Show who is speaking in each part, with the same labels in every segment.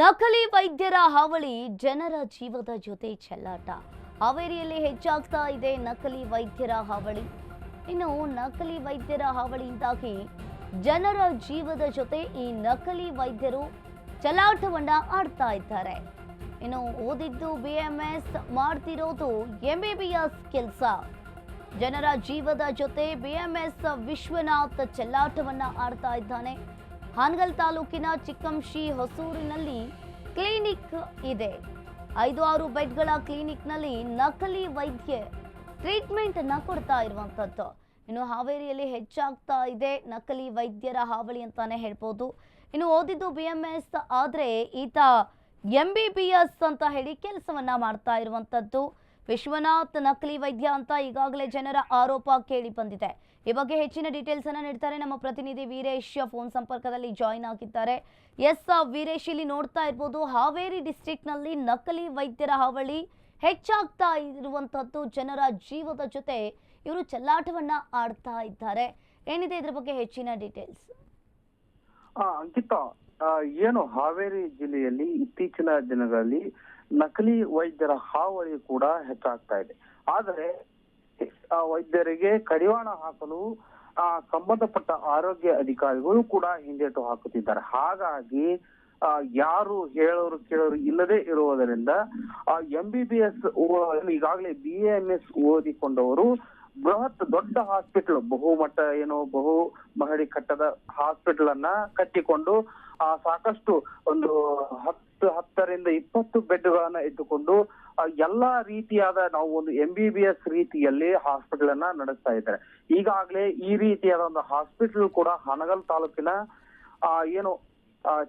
Speaker 1: ನಕಲಿ ವೈದ್ಯರ ಹಾವಳಿ ಜನರ ಜೀವದ ಜೊತೆ ಚೆಲ್ಲಾಟ. ಹಾವೇರಿಯಲ್ಲಿ ಹೆಚ್ಚಾಗ್ತಾ ಇದೆ ನಕಲಿ ವೈದ್ಯರ ಹಾವಳಿ. ಇನ್ನು ನಕಲಿ ವೈದ್ಯರ ಹಾವಳಿಯಿಂದಾಗಿ ಜನರ ಜೀವದ ಜೊತೆ ಈ ನಕಲಿ ವೈದ್ಯರು ಚಲಾಟವನ್ನ ಆಡ್ತಾ ಇದ್ದಾರೆ. ಇನ್ನು ಓದಿದ್ದು ಬಿ ಎಂ ಎಸ್ ಮಾಡ್ತಿರೋದು ಎಂ ಬಿ ಎಸ್ ಕೆಲಸ. ಜನರ ಜೀವದ ಜೊತೆ ಬಿ ಎಂ ಎಸ್ ವಿಶ್ವನಾಥ್ ಚೆಲ್ಲಾಟವನ್ನ ಆಡ್ತಾ ಇದ್ದಾನೆ. ಹಾನಗಲ್ ತಾಲೂಕಿನ ಚಿಕ್ಕಂಶಿ ಹೊಸೂರಿನಲ್ಲಿ ಕ್ಲಿನಿಕ್ ಇದೆ. ಐದು ಆರು ಬೆಡ್ಗಳ ಕ್ಲಿನಿಕ್ನಲ್ಲಿ ನಕಲಿ ವೈದ್ಯ ಟ್ರೀಟ್ಮೆಂಟ್ ಅನ್ನ ಕೊಡ್ತಾ ಇರುವಂಥದ್ದು. ಇನ್ನು ಹಾವೇರಿಯಲ್ಲಿ ಹೆಚ್ಚಾಗ್ತಾ ಇದೆ ನಕಲಿ ವೈದ್ಯರ ಹಾವಳಿ ಅಂತಾನೆ ಹೇಳ್ಬೋದು. ಇನ್ನು ಓದಿದ್ದು ಬಿ ಎಂ ಎಸ್ ಆದ್ರೆ ಈತ ಎಂ ಬಿ ಬಿ ಎಸ್ ಅಂತ ಹೇಳಿ ಕೆಲಸವನ್ನ ಮಾಡ್ತಾ ಇರುವಂತದ್ದು ವಿಶ್ವನಾಥ್ ನಕಲಿ ವೈದ್ಯ ಅಂತ ಈಗಾಗಲೇ ಜನರ ಆರೋಪ ಕೇಳಿ ಬಂದಿದೆ. ಈ ಬಗ್ಗೆ ಹೆಚ್ಚಿನ ಡೀಟೇಲ್ಸ್ ಅನ್ನ ನೀಡ್ತಾರೆ ನಮ್ಮ ಪ್ರತಿನಿಧಿ ವೀರೇಶ್. ಫೋನ್ ಸಂಪರ್ಕದಲ್ಲಿ ಜಾಯಿನ್ ಆಗಿದ್ದಾರೆ. ಎಸ್, ವೀರೇಶ್, ಇಲ್ಲಿ ನೋಡ್ತಾ ಇರ್ಬೋದು, ಹಾವೇರಿ ಡಿಸ್ಟ್ರಿಕ್ಟ್ನಲ್ಲಿ ನಕಲಿ ವೈದ್ಯರ ಹಾವಳಿ ಹೆಚ್ಚಾಗ್ತಾ ಇರುವಂತದ್ದು ಜನರ ಜೀವದ ಜೊತೆ ಇವರು ಚಲ್ಲಾಟವನ್ನ ಆಡ್ತಾ ಇದ್ದಾರೆ. ಏನಿದೆ ಇದ್ರ ಬಗ್ಗೆ ಹೆಚ್ಚಿನ ಡೀಟೇಲ್ಸ್
Speaker 2: ಅಂಕಿತ ಏನು ಹಾವೇರಿ ಜಿಲ್ಲೆಯಲ್ಲಿ ಇತ್ತೀಚಿನ ದಿನಗಳಲ್ಲಿ ನಕಲಿ ವೈದ್ಯರ ಹಾವಳಿ ಕೂಡ ಹೆಚ್ಚಾಗ್ತಾ ಇದೆ. ಆದರೆ ಆ ವೈದ್ಯರಿಗೆ ಕಡಿವಾಣ ಹಾಕಲು ಆ ಸಂಬಂಧಪಟ್ಟ ಆರೋಗ್ಯ ಅಧಿಕಾರಿಗಳು ಕೂಡ ಹಿಂದೇಟು ಹಾಕುತ್ತಿದ್ದಾರೆ. ಹಾಗಾಗಿ ಆ, ಯಾರು ಹೇಳೋರು ಕೇಳೋರು ಇಲ್ಲದೆ ಇರುವುದರಿಂದ ಎಂ ಬಿ ಬಿ ಎಸ್ ಈಗಾಗಲೇ ಬಿ ಎಂ ಎಸ್ ಓದಿಕೊಂಡವರು ಬೃಹತ್ ದೊಡ್ಡ ಹಾಸ್ಪಿಟಲ್ ಬಹುಮಟ್ಟ ಏನು ಬಹು ಮಹಡಿ ಕಟ್ಟದ ಹಾಸ್ಪಿಟಲ್ ಅನ್ನ ಕಟ್ಟಿಕೊಂಡು ಆ ಸಾಕಷ್ಟು ಒಂದು ಹತ್ತು, ಹತ್ತರಿಂದ ಇಪ್ಪತ್ತು ಬೆಡ್ಗಳನ್ನ ಇಟ್ಟುಕೊಂಡು ಎಲ್ಲಾ ರೀತಿಯಾದ ನಾವು ಒಂದು ಎಂ ಬಿ ಬಿ ಎಸ್ ರೀತಿಯಲ್ಲಿ ಹಾಸ್ಪಿಟಲ್ ಅನ್ನ ನಡೆಸ್ತಾ ಇದ್ದಾರೆ. ಈಗಾಗಲೇ ಈ ರೀತಿಯಾದ ಒಂದು ಹಾಸ್ಪಿಟಲ್ ಕೂಡ ಹನಗಲ್ ತಾಲೂಕಿನ ಏನು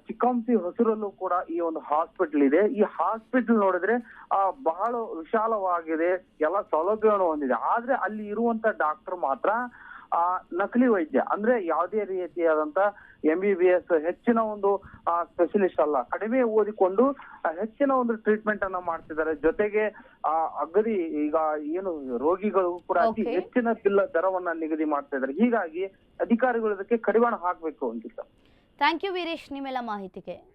Speaker 2: ಚಿಕ್ಕಂಸಿ ಹೊಸರಲ್ಲೂ ಕೂಡ ಈ ಒಂದು ಹಾಸ್ಪಿಟಲ್ ಇದೆ. ಈ ಹಾಸ್ಪಿಟಲ್ ನೋಡಿದ್ರೆ ಆ ಬಹಳ ವಿಶಾಲವಾಗಿದೆ ಎಲ್ಲ ಸೌಲಭ್ಯಗಳನ್ನು ಹೊಂದಿದೆ. ಆದ್ರೆ ಅಲ್ಲಿ ಇರುವಂತ ಡಾಕ್ಟರ್ ಮಾತ್ರ ಆ ನಕಲಿ ವೈದ್ಯ. ಅಂದ್ರೆ ಯಾವುದೇ ರೀತಿಯಾದಂತ ಎಂ ಬಿ ಬಿ ಎಸ್ ಹೆಚ್ಚಿನ ಒಂದು ಸ್ಪೆಷಲಿಸ್ಟ್ ಅಲ್ಲ. ಕಡಿಮೆ ಓದಿಕೊಂಡು ಹೆಚ್ಚಿನ ಒಂದು ಟ್ರೀಟ್ಮೆಂಟ್ ಅನ್ನ ಮಾಡ್ತಿದ್ದಾರೆ. ಜೊತೆಗೆ ಆ ಅಗದಿ ಈಗ ಏನು ರೋಗಿಗಳು ಕೂಡ ಅತಿ ಹೆಚ್ಚಿನ ಬಿಲ್ ದರವನ್ನ ನಿಗದಿ ಮಾಡ್ತಾ ಇದ್ದಾರೆ. ಹೀಗಾಗಿ ಅಧಿಕಾರಿಗಳು ಇದಕ್ಕೆ ಕಡಿವಾಣ ಹಾಕ್ಬೇಕು ಅಂತಿತ್ತು
Speaker 1: ಥ್ಯಾಂಕ್ ಯು ವೀರೇಶ್ ನಿಮ್ಮೆಲ್ಲ ಮಾಹಿತಿಗೆ.